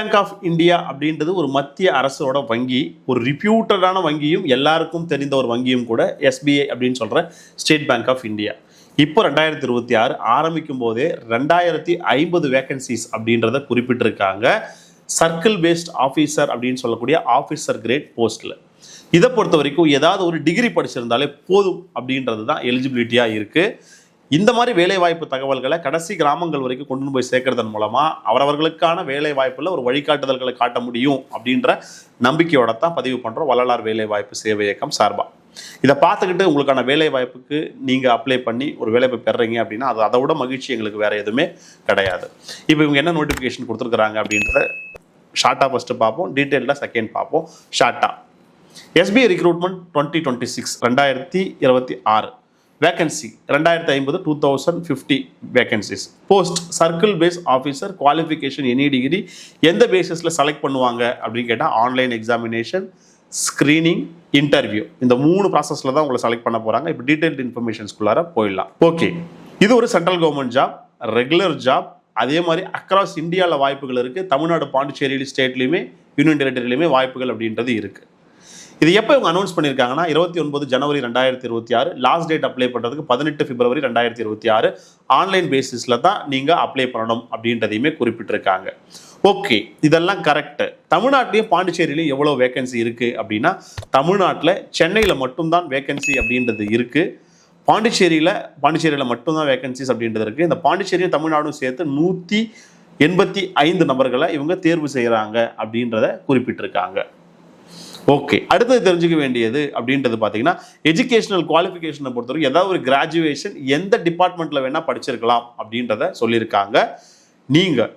Bank of India அப்படின்றது ஒரு மத்திய அரசோட வங்கி ஒரு ரிப்யூட்டடான வங்கியும் எல்லாருக்கும் தெரிந்த ஒரு வங்கியும் கூட எஸ்பிஐ அப்படின்னு சொல்கிற ஸ்டேட் பேங்க் ஆஃப் இந்தியா இப்போ ரெண்டாயிரத்தி இருபத்தி ஆறு ஆரம்பிக்கும் போதே ரெண்டாயிரத்தி ஐம்பது வேகன்சிஸ் அப்படின்றத குறிப்பிட்டிருக்காங்க. சர்க்கிள் பேஸ்ட் ஆஃபீஸர் அப்படின்னு சொல்லக்கூடிய ஆஃபீஸர் கிரேட் போஸ்ட்டில் இதை பொறுத்த வரைக்கும் ஏதாவது ஒரு டிகிரி படிச்சிருந்தாலே போதும் அப்படின்றது தான் எலிஜிபிலிட்டியாக இருக்குது இந்த மாதிரி வேலைவாய்ப்பு தகவல்களை கடைசி கிராமங்கள் வரைக்கும் கொண்டு போய் சேர்க்கறதன் மூலமாக அவரவர்களுக்கான வேலை வாய்ப்பில் ஒரு வழிகாட்டுதல்களை காட்ட முடியும் அப்படின்ற நம்பிக்கையோட தான் பதிவு பண்ணுறோம் வள்ளலார் வேலைவாய்ப்பு சேவை இயக்கம் சார்பாக இதை பார்த்துக்கிட்டு உங்களுக்கான வேலை வாய்ப்புக்கு நீங்கள் அப்ளை பண்ணி ஒரு வேலை பெறுறீங்க அப்படின்னா அது அதை விட மகிழ்ச்சி எங்களுக்கு வேறு எதுவுமே கிடையாது. இப்போ இவங்க என்ன நோட்டிஃபிகேஷன் கொடுத்துருக்குறாங்க அப்படின்றத ஷார்ட்டாக ஃபஸ்ட்டு பார்ப்போம். டீட்டெயிலாக செகண்ட் பார்ப்போம். ஷார்ட்டாக SBI recruitment twenty twenty six ரெண்டாயிரத்தி இருபத்தி ஆறு. வேகன்சி ரெண்டாயிரத்தி ஐம்பது two thousand fifty vacancies post circle base officer qualification any degree எந்த பேசிஸில் செலக்ட் பண்ணுவாங்க அப்படின்னு கேட்டால் ஆன்லைன் எக்ஸாமினேஷன் ஸ்க்ரீனிங் இன்டர்வியூ இந்த மூணு ப்ராசஸில் தான் உங்களை செலக்ட் பண்ண போகிறாங்க இப்போ டீட்டெயில்டு இன்ஃபர்மேஷன்ஸ்குள்ளார போயிடலாம். ஓகே இது ஒரு central government job regular job அதே மாதிரி அக்ராஸ் இந்தியாவில் வாய்ப்புகள் இருக்குது தமிழ்நாடு பாண்டிச்சேரி ஸ்டேட்லேயுமே யூனியன் டெரிட்டரிலையுமே வாய்ப்புகள் அப்படின்றது இருக்குது இது எப்போ இவங்க அனௌன்ஸ் பண்ணியிருக்காங்கன்னா இருபத்தி ஒன்பது ஜனவரி ரெண்டாயிரத்தி இருபத்தி ஆறு லாஸ்ட் டேட் அப்ளை பண்ணுறதுக்கு பதினெட்டு பிப்ரவரி ரெண்டாயிரத்தி இருபத்தி ஆறு ஆன்லைன் பேசிஸில் தான் நீங்கள் அப்ளை பண்ணணும் அப்படின்றதையுமே குறிப்பிட்டிருக்காங்க. ஓகே இதெல்லாம் கரெக்டு தமிழ்நாட்டிலையும் பாண்டிச்சேரியிலையும் எவ்வளோ வேகன்சி இருக்குது அப்படின்னா தமிழ்நாட்டில் சென்னையில் மட்டும்தான் வேகன்சி அப்படின்றது இருக்குது பாண்டிச்சேரியில் பாண்டிச்சேரியில் மட்டும்தான் வேகன்சிஸ் அப்படின்றது இருக்குது இந்த பாண்டிச்சேரியும் தமிழ்நாடும் சேர்த்து நூற்றி எண்பத்தி ஐந்து நபர்களை இவங்க தேர்வு செய்கிறாங்க அப்படின்றத குறிப்பிட்டிருக்காங்க. ஓகே அடுத்தது தெரிஞ்சுக்க வேண்டியது அப்படின்றது பார்த்தீங்கன்னா எஜுகேஷனல் குவாலிஃபிகேஷனை பொறுத்தவரைக்கும் ஏதாவது ஒரு கிராஜுவேஷன் எந்த டிபார்ட்மெண்ட்டில் வேணால் படிச்சிருக்கலாம் அப்படின்றத சொல்லியிருக்காங்க. நீங்கள்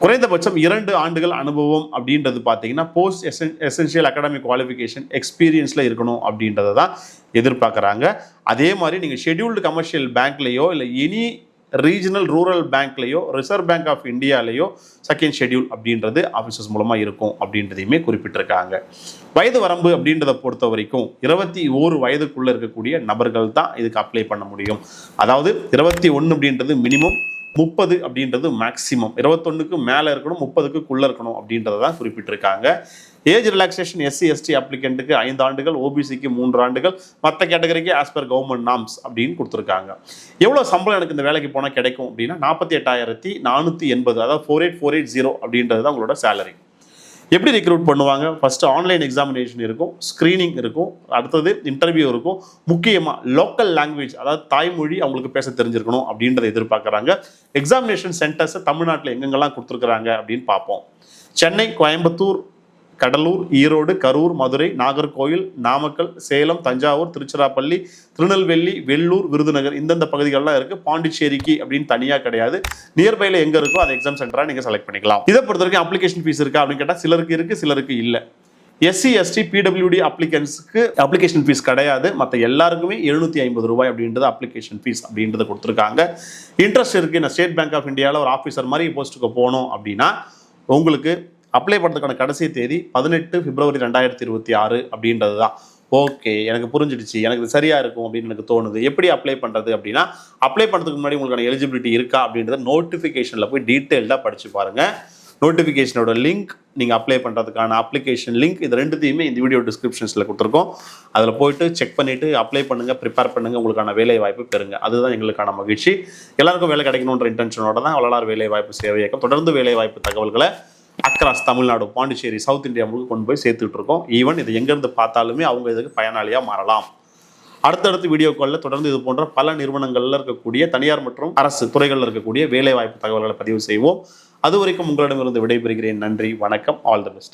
குறைந்தபட்சம் இரண்டு ஆண்டுகள் அனுபவம் அப்படின்றது பார்த்தீங்கன்னா போஸ்ட் எசன் எசென்ஷியல் அகாடமிக் குவாலிஃபிகேஷன் எக்ஸ்பீரியன்ஸில் இருக்கணும் அப்படின்றத தான் எதிர்பார்க்குறாங்க. அதே மாதிரி நீங்கள் ஷெடியூல்டு கமர்ஷியல் பேங்க்லேயோ இல்லை எனி ரீஜனல் ரூரல் பேங்க்லேயோ ரிசர்வ் பேங்க் ஆஃப் இந்தியாலேயோ செகண்ட் ஷெட்யூல் அப்படின்றது ஆஃபீஸஸ் மூலமாக இருக்கும் அப்படின்றதையுமே குறிப்பிட்டிருக்காங்க. வயது வரம்பு அப்படின்றத பொறுத்த வரைக்கும் இருபத்தி ஓரு வயதுக்குள்ளே இருக்கக்கூடிய நபர்கள் தான் இதுக்கு அப்ளை பண்ண முடியும். அதாவது இருபத்தி ஒன்று அப்படின்றது மினிமம் முப்பது அப்படின்றது மேக்சிமம் இருபத்தொன்னுக்கு மேலே இருக்கணும் முப்பதுக்குள்ளே இருக்கணும் அப்படின்றத தான் குறிப்பிட்டிருக்காங்க. ஏஜ் ரிலாக்ஸேஷன் எஸ்சி எஸ்டி அப்ளிகண்ட்டுக்கு ஐந்து ஆண்டுகள் ஓபிசிக்கு மூன்று ஆண்டுகள் மற்ற கேட்டகரிக்கு ஆஸ் பர் கவர்மெண்ட் நாம்ஸ் அப்படின்னு கொடுத்துருக்காங்க. எவ்வளோ சம்பளம் எனக்கு இந்த வேலைக்கு போனால் கிடைக்கும் அப்படின்னா நாற்பத்தி எட்டாயிரத்தி நானூற்றி எண்பது அதாவது four eight four eight zero அப்படின்றது தான் உங்களோட சேலரி எப்படி ரெக்ரூட் பண்ணுவாங்க? ஃபஸ்ட்டு ஆன்லைன் எக்ஸாமினேஷன் இருக்கும் ஸ்க்ரீனிங் இருக்கும் அடுத்தது இன்டர்வியூ இருக்கும். முக்கியமாக லோக்கல் லாங்குவேஜ் அதாவது தாய்மொழி அவங்களுக்கு பேச தெரிஞ்சிருக்கணும் அப்படின்றத எதிர்பார்க்குறாங்க. எக்ஸாமினேஷன் சென்டர்ஸை தமிழ்நாட்டில் எங்கெங்கெல்லாம் கொடுத்துருக்குறாங்க அப்படின்னு பார்ப்போம். சென்னை கோயம்புத்தூர் கடலூர் ஈரோடு கரூர் மதுரை நாகர்கோவில் நாமக்கல் சேலம் தஞ்சாவூர் திருச்சிராப்பள்ளி திருநெல்வேலி வெள்ளூர் விருதுநகர் இந்தந்த பகுதிகள்லாம் இருக்குது பாண்டிச்சேரிக்கு அப்படின்னு தனியாக கிடையாது. நியர்பையில் எங்கே இருக்கோ அது எக்ஸாம் சென்டராக நீங்கள் செலக்ட் பண்ணிக்கலாம். இதை பொறுத்த வரைக்கும் அப்ளிகேஷன் ஃபீஸ் இருக்கா அப்படின்னு கேட்டால் சிலருக்கு இருக்குது சிலருக்கு இல்லை. எஸ்சி எஸ்டி பிடபிள்யூடி அப்ளிகன்ஸுக்கு அப்ளிகேஷன் ஃபீஸ் கிடையாது. மற்ற எல்லாருக்குமே எழுநூற்றி ஐம்பது ரூபாய் அப்படின்றது அப்ளிகேஷன் ஃபீஸ் அப்படின்றத கொடுத்துருக்காங்க. இன்ட்ரெஸ்ட் இருக்குது நான் ஸ்டேட் பேங்க் ஆஃப் இந்தியாவில் ஒரு ஆஃபீஸர் மாதிரி போஸ்ட்டுக்கு போகணும் அப்படின்னா உங்களுக்கு அப்ளை பண்ணுறதுக்கான கடைசி தேதி பதினெட்டு பிப்ரவரி ரெண்டாயிரத்தி இருபத்தி ஆறு அப்படின்றது தான் ஓகே எனக்கு புரிஞ்சிடுச்சு. எனக்கு இது சரியாக இருக்கும் அப்படின்னு எனக்கு தோணுது. எப்படி அப்ளை பண்ணுறது அப்படின்னா அப்ளை பண்ணுறதுக்கு முன்னாடி உங்களுக்கான எலிஜிபிலிட்டி இருக்கா அப்படின்றத நோட்டிஃபிகேஷனில் போய் டீட்டெயில்டாக படித்து பாருங்கள் நோட்டிஃபிகேஷனோட லிங்க் நீங்கள் அப்ளை பண்ணுறதுக்கான அப்ளிகேஷன் லிங்க் இது ரெண்டுத்தையுமே இந்த வீடியோ டிஸ்கிரிப்ஷன்ஸில் கொடுத்துருக்கோம். அதில் போயிட்டு செக் பண்ணிவிட்டு அப்ளை பண்ணுங்கள் ப்ரிப்பேர் பண்ணுங்கள் உங்களுக்கான வேலை வாய்ப்பு பெறுங்க. அதுதான் எங்களுக்கான மகிழ்ச்சி. எல்லாருக்கும் வேலை கிடைக்கணுன்ற இன்டென்ஷனோட தான் வள்ளலார் வேலை வாய்ப்பு சேவை இயக்கம் தொடர்ந்து வேலை வாய்ப்பு தகவல்களை across Tamil Nadu Pondicherry south India முழுக்க கொண்டு போய் சேர்த்துட்டு இருக்கோம் ஈவன் இது எங்கேருந்து பார்த்தாலுமே அவங்க இதுக்கு பயனாளியாக மாறலாம். அடுத்தடுத்த வீடியோக்களில் தொடர்ந்து இது போன்ற பல நிறுவனங்களில் இருக்கக்கூடிய தனியார் மற்றும் அரசு துறைகளில் இருக்கக்கூடிய வேலைவாய்ப்பு தகவல்களை பதிவு செய்வோம். அது வரைக்கும் உங்களிடமிருந்து விடைபெறுகிறேன். நன்றி வணக்கம். All the best